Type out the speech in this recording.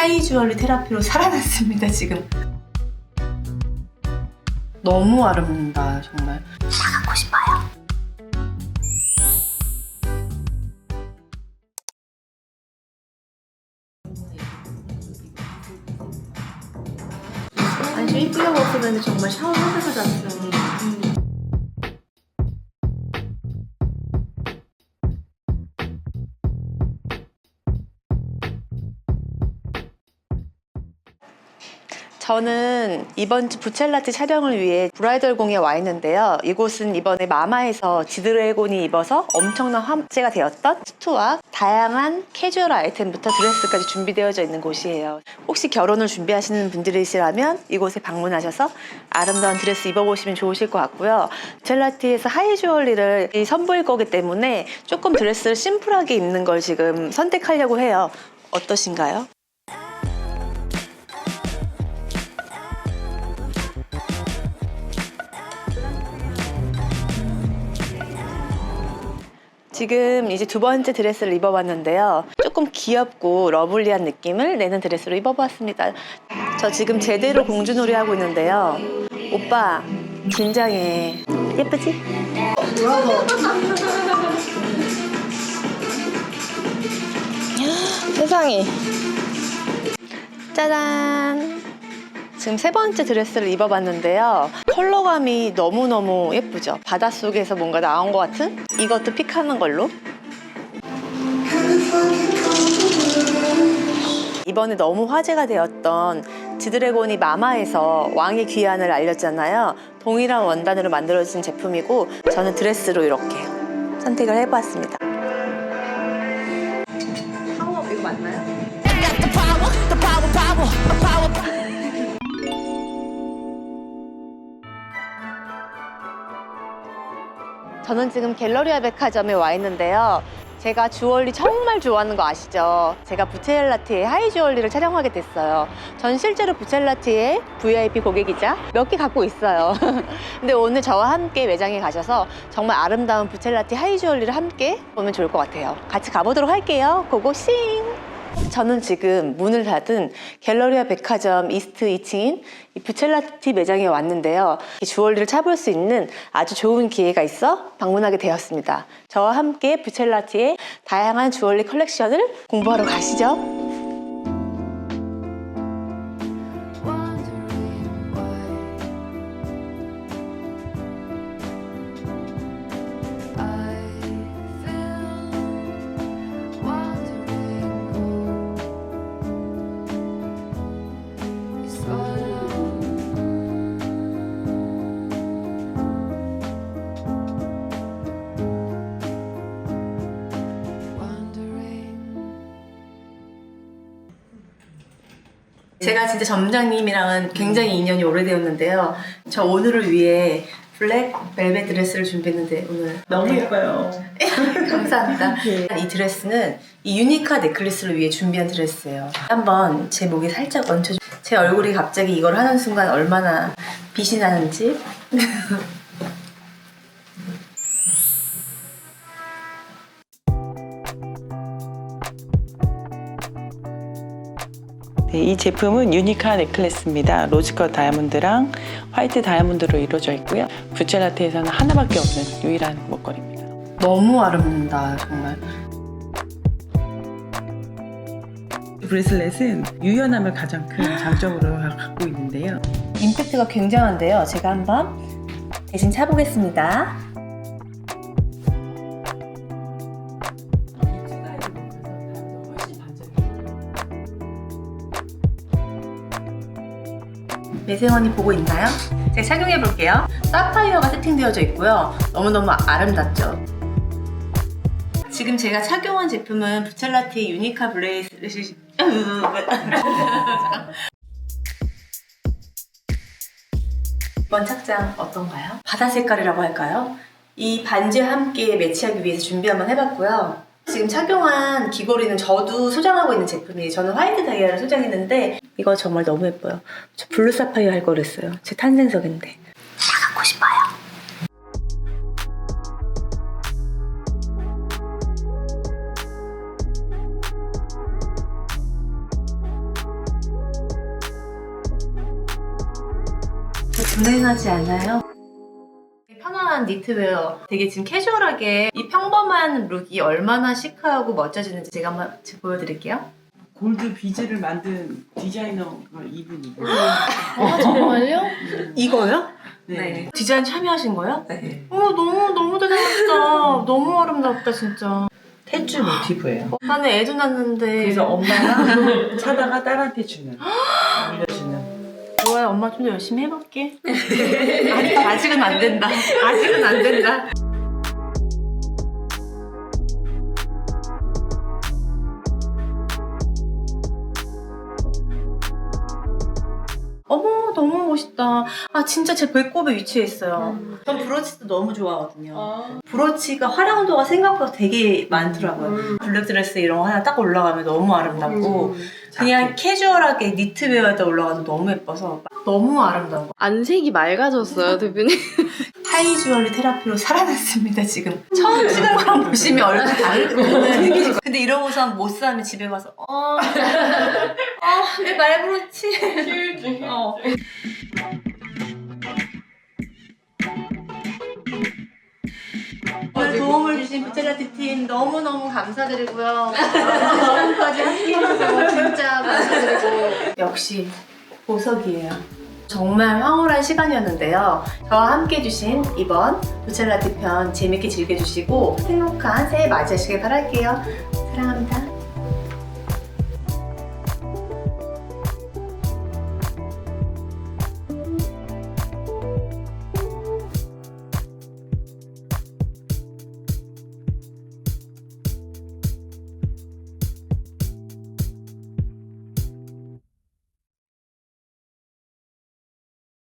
하이주얼리 테라피로 살아났습니다, 지금. 너무 아름답다, 정말. 다 갖고 싶어요. 아니 좀 이쁘게 먹었으면 정말 샤워하면서 잤어요. 저는 이번 주 부첼라티 촬영을 위해 브라이덜 공에 와 있는데요. 이곳은 이번에 마마에서 지드래곤이 입어서 엄청난 화제가 되었던 수트와 다양한 캐주얼 아이템부터 드레스까지 준비되어져 있는 곳이에요. 혹시 결혼을 준비하시는 분들이시라면 이곳에 방문하셔서 아름다운 드레스 입어보시면 좋으실 것 같고요. 부첼라티에서 하이 주얼리를 선보일 거기 때문에 조금 드레스를 심플하게 입는 걸 지금 선택하려고 해요. 어떠신가요? 지금 이제 두 번째 드레스를 입어봤는데요. 조금 귀엽고 러블리한 느낌을 내는 드레스로 입어봤습니다. 저 지금 제대로 공주놀이 하고 있는데요. 오빠, 긴장해. 예쁘지? 세상에. 짜잔. 지금 세 번째 드레스를 입어봤는데요. 컬러감이 너무너무 예쁘죠? 바닷속에서 뭔가 나온 것 같은? 이것도 픽하는 걸로. 이번에 너무 화제가 되었던 지드래곤이 마마에서 왕의 귀환을 알렸잖아요. 동일한 원단으로 만들어진 제품이고 저는 드레스로 이렇게 선택을 해봤습니다. 저는 지금 갤러리아 백화점에 와 있는데요. 제가 주얼리 정말 좋아하는 거 아시죠? 제가 부첼라티의 하이 주얼리를 촬영하게 됐어요. 전 실제로 부첼라티의 VIP 고객이자 몇 개 갖고 있어요. 근데 오늘 저와 함께 매장에 가셔서 정말 아름다운 부첼라티 하이 주얼리를 함께 보면 좋을 것 같아요. 같이 가보도록 할게요. 고고싱! 저는 지금 문을 닫은 갤러리아 백화점 이스트 2층인 이 부첼라티 매장에 왔는데요. 이 주얼리를 차볼 수 있는 아주 좋은 기회가 있어 방문하게 되었습니다. 저와 함께 부첼라티의 다양한 주얼리 컬렉션을 공부하러 가시죠. 제가 진짜 점장님이랑은 굉장히 인연이 오래되었는데요. 저 오늘을 위해 블랙 벨벳 드레스를 준비했는데 오늘 너무 예뻐요. 감사합니다. 이 드레스는 이 유니카 넥클리스를 위해 준비한 드레스예요. 한번 제 목에 살짝 얹혀주. 제 얼굴이 갑자기 이걸 하는 순간 얼마나 빛이 나는지. 네, 이 제품은 유니카 넥클래스입니다. 로즈컷 다이아몬드랑 화이트 다이아몬드로 이루어져 있고요. 부첼라티에서는 하나밖에 없는 유일한 목걸이입니다. 너무 아름답다 정말. 브레슬렛은 유연함을 가장 큰 장점으로 갖고 있는데요. 임팩트가 굉장한데요. 제가 한번 대신 차보겠습니다. 매생원이 보고 있나요? 제가 착용해 볼게요. 사파이어가 세팅되어져 있고요. 너무너무 아름답죠? 지금 제가 착용한 제품은 부첼라티 유니카 블레이스 이번 착장 어떤가요? 바다 색깔이라고 할까요? 이 반지와 함께 매치하기 위해서 준비 한번 해봤고요. 지금 착용한 귀걸이는 저도 소장하고 있는 제품이에요. 저는 화이트 다이아를 소장했는데 이거 정말 너무 예뻐요. 저 블루 사파이어 할 걸 했어요. 제 탄생석인데. 다 갖고 싶어요. 분해하지 않아요? 편안한 니트웨어 되게 지금 캐주얼하게 이 평범한 룩이 얼마나 시크하고 멋져지는지 제가 한번 보여드릴게요 골드 비즈를 만든 디자이너가 이분이고. 정말요? 이거요? 네. 디자인 참여하신 거예요? 네. 어 너무 너무 대단하다 너무 아름답다 진짜 탯줄 모티브예요. 나는 애도 낳는데 그래서 엄마가 사다가 딸한테 주는. 엄마 좀 더 열심히 해볼게. 아직, 아직은 안 된다. 아직은 안 된다 멋있다. 아 진짜 제 배꼽에 위치해 있어요. 전 브로치도 너무 좋아하거든요. 브로치가 활용도가 생각보다 되게 많더라고요. 블랙드레스 이런 거 하나 딱 올라가면 너무 아름답고 그냥 캐주얼하게 니트웨어에다 올라가도 너무 예뻐서 너무 아름다운 거. 안색이 맑아졌어요, 대표님. 하이 주얼리 테라피로 살아났습니다 지금. 처음 찍은 거랑 보시면 얼굴 다르거든요 근데 이러고서 못 사면 집에 가서 어, 어, 내 말브로치 어. 오늘 도움을 주신 부채라티 팀 너무너무 감사드리고요 지금까지 함께해주셔서 진짜 감사드리고 역시 보석이에요 정말 황홀한 시간이었는데요. 저와 함께 해주신 이번 부첼라티 편 재밌게 즐겨주시고 행복한 새해 맞이하시길 바랄게요. 사랑합니다.